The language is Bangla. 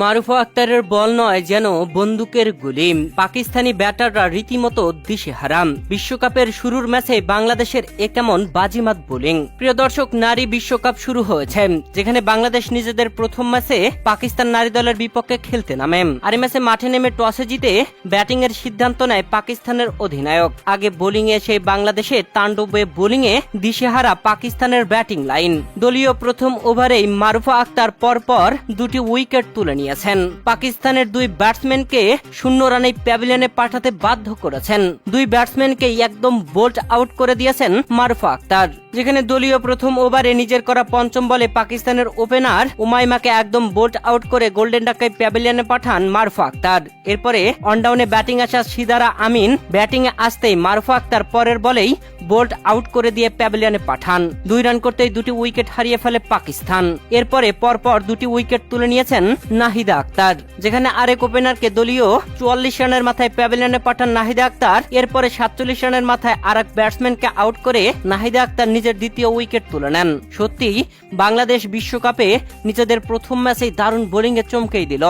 মারুফা আক্তারের বল নয় যেন বন্দুকের গুলি। পাকিস্তানি ব্যাটাররা রীতিমতো দিশে হারাম বিশ্বকাপের শুরুর ম্যাচে বাংলাদেশের এ কেমন বাজিমাত বোলিং। প্রিয় দর্শক, নারী বিশ্বকাপ শুরু হয়েছে, যেখানে বাংলাদেশ নিজেদের প্রথম ম্যাচে পাকিস্তান নারী দলের বিপক্ষে খেলতে নামে। আর ম্যাচে মাঠে নেমে টসে জিতে ব্যাটিং এর সিদ্ধান্ত নেয় পাকিস্তানের অধিনায়ক। আগে বোলিং এ সেই বাংলাদেশে তাণ্ডবে বোলিং এ দিশেহারা পাকিস্তানের ব্যাটিং লাইন। দলীয় প্রথম ওভারেই মারুফা আক্তার পরপর দুটি উইকেট তুলে নিয়েছেন। পাকিস্তানের দুই ব্যাটসম্যানকে শূন্য রানে প্যাভিলিয়নে পাঠাতে বাধ্য করেছেন। দুই ব্যাটসম্যানকে একদম বোল্ট আউট করে দিয়েছেন মারুফা আক্তার যেখানে দলীয় প্রথম ওভারে নিজের করা পঞ্চম বলে পাকিস্তানের ওপেনার উমাইমাকে একদম বোল্ট আউট করে গোল্ডেন ডাকাই প্যাভিলিয়নে পাঠান মারুফা আক্তার এরপরে অনডাউনে ব্যাটিং আসা সিদারা আমিন ব্যাটিং এ আসতেই মারুফা আক্তার পরের বলেই বোল্ট আউট করে দিয়ে প্যাভিলিয়নে পাঠান। দুই রান করতেই দুটি উইকেট হারিয়ে ফেলে পাকিস্তান। এরপরে পরপর দুটি উইকেট তুলে নিয়েছেন নাহিদা আক্তার, যেখানে আরেক ওপেনারকে দলীয় চুয়াল্লিশ রানের মাথায় প্যাভিলিয়নে পাঠান নাহিদা আক্তার। এরপরে সাতচল্লিশ রানের মাথায় আর এক ব্যাটসম্যানকে আউট করে নাহিদা আক্তার নিজের দ্বিতীয় উইকেট তুলে নেন। সত্যি বাংলাদেশ বিশ্বকাপে নিজেদের প্রথম ম্যাচেই দারুণ বোলিংয়ে চমকেই দিল।